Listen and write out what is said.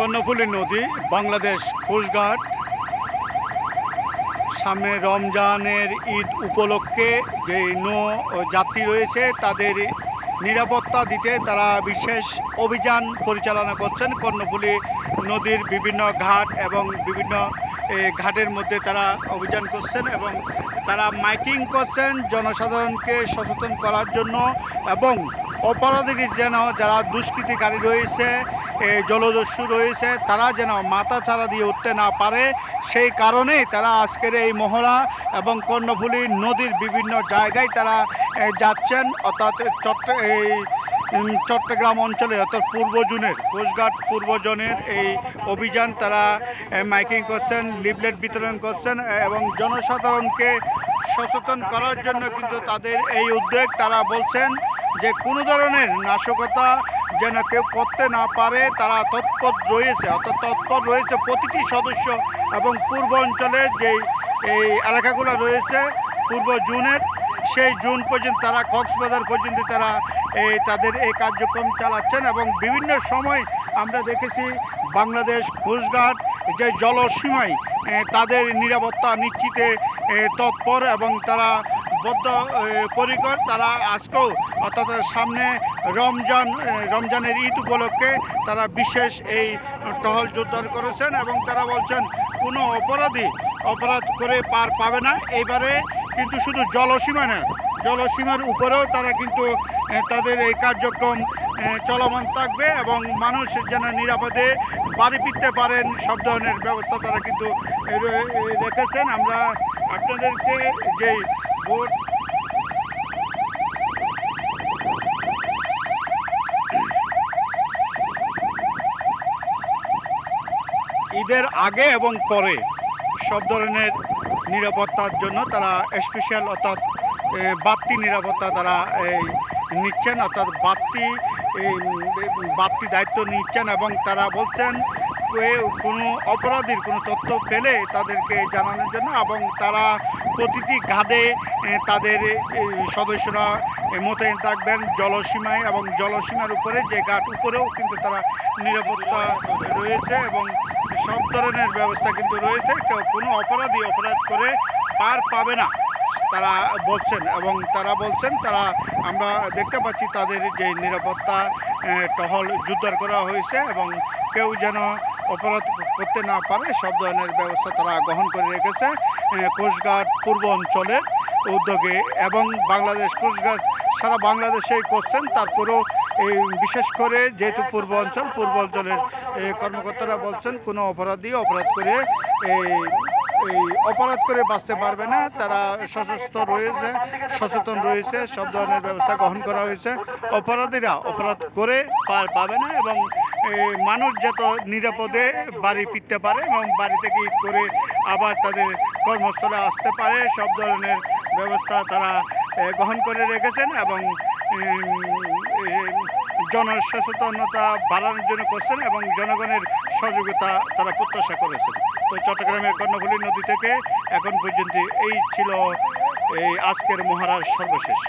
কর্ণফুলী নদী, বাংলাদেশ কোস্টগার্ড। সামনে রমজানের ঈদ উপলক্ষে যে নৌ যাত্রী রয়েছে, তাদের নিরাপত্তা দিতে তারা বিশেষ অভিযান পরিচালনা করছেন। কর্ণফুলী নদীর বিভিন্ন ঘাট এবং বিভিন্ন ঘাটের মধ্যে তারা অভিযান করছেন এবং তারা মাইকিং করছেন জনসাধারণকে সচেতন করার জন্য এবং অপরাধী যেন যারা দুষ্কৃতিকারী রয়েছে জলদস্যু রয়েছে, তারা যেন মাথা ছাড়া দিয়ে উঠতে না পারে। সেই কারণেই তারা আজকের এই মহড়া এবং কর্ণফুলী নদীর বিভিন্ন জায়গায় তারা যাচ্ছেন। অর্থাৎ চট্ট, এই চট্টগ্রাম অঞ্চলে, অর্থাৎ পূর্ব জুনের, কোস্টগার্ড পূর্ব এই অভিযান তারা মাইকিং করছেন, লিফলেট বিতরণ করছেন এবং জনসাধারণকে সচেতন করার জন্য কিন্তু তাদের এই উদ্যোগ তারা বলছেন। যে কোনো ধরনের নাশকতা যেন কেউ করতে না পারে, তারা তৎপর রয়েছে। অর্থাৎ তৎপর রয়েছে প্রতিটি সদস্য এবং পূর্ব অঞ্চলের যে এই এলাকাগুলো রয়েছে, পূর্ব জুনের, সেই জুন পর্যন্ত তারা, কক্সবাজার পর্যন্ত তারা এই তাদের এই কার্যক্রম চালাচ্ছেন এবং বিভিন্ন সময় আমরা দেখেছি বাংলাদেশ কোস্টগার্ড যে জলসীমায় তাদের নিরাপত্তা নিশ্চিতে তৎপর এবং তারা বদ্ধ পরিকর। তারা আজকেও অর্থাৎ সামনে রমজান রমজানের ঈদ উপলক্ষে তারা বিশেষ এই টহল জোরদার করেছেন এবং তারা বলছেন, কোনো অপরাধী অপরাধ করে পার পাবে না। এবারে কিন্তু শুধু জলসীমা না, জলসীমার উপরেও তারা কিন্তু তাদের এই কার্যক্রম চলমান থাকবে এবং মানুষ যেন নিরাপদে বাড়ি ফিরতে পারেন, সব ধরনের ব্যবস্থা তারা কিন্তু রেখেছেন। আমরা আপনাদেরকে যে বোট ঈদের আগে এবং পরে সব ধরনের নিরাপত্তার জন্য তারা স্পেশাল অর্থাৎ বাড়তি নিরাপত্তা তারা নিচ্ছেন, অর্থাৎ বাড়তি বাড়তি দায়িত্ব নিচ্ছেন এবং তারা বলছেন কোনো অপরাধীর কোনো তথ্য পেলে তাদেরকে জানানোর জন্য এবং তারা প্রতিটি ঘাটে তাদের সদস্যরা মোতায়েন থাকবেন জলসীমায় এবং জলসীমার উপরে যে ঘাট উপরেও কিন্তু তারা নিরাপত্তা রয়েছে এবং সব ধরনের ব্যবস্থা কিন্তু রয়েছে। কেউ কোনো অপরাধী অপরাধ করে পার পাবে না, তারা বলছেন এবং তারা বলছেন, তারা আমরা দেখতে পাচ্ছি তাদের যে নিরাপত্তা টহল জোরদার করা হয়েছে এবং কেউ যেন অপরাধ করতে না পারে, সব ধরনের ব্যবস্থা তারা গ্রহণ করে রেখেছে কোস্টগার্ড পূর্ব অঞ্চলের উদ্যোগে এবং বাংলাদেশ কোস্টগার্ড সারা বাংলাদেশেই করছেন। তারপরেও এই বিশেষ করে যেহেতু পূর্ব অঞ্চল, পূর্ব অঞ্চলের কর্মকর্তারা বলছেন কোনো অপরাধী অপরাধ করে এই এই অপরাধ করে বাঁচতে পারবে না। তারা সশস্ত্র রয়েছে, সচেতন রয়েছে, সব ধরনের ব্যবস্থা গ্রহণ করা হয়েছে। অপরাধীরা অপরাধ করে পার পাবে না এবং মানুষ যত নিরাপদে বাড়ি ফিরতে পারে এবং বাড়ি থেকে করে আবার তাদের কর্মস্থলে আসতে পারে, সব ধরনের ব্যবস্থা তারা গ্রহণ করে রেখেছেন এবং জনসচেতনতা বাড়ানোর জন্য করছেন এবং জনগণের সহযোগিতা তারা প্রত্যাশা করেছেন। তো চট্টগ্রামের কর্ণফুলী নদী থেকে এখন পর্যন্ত এই ছিল এই আজকের মহারাজ সর্বশেষ।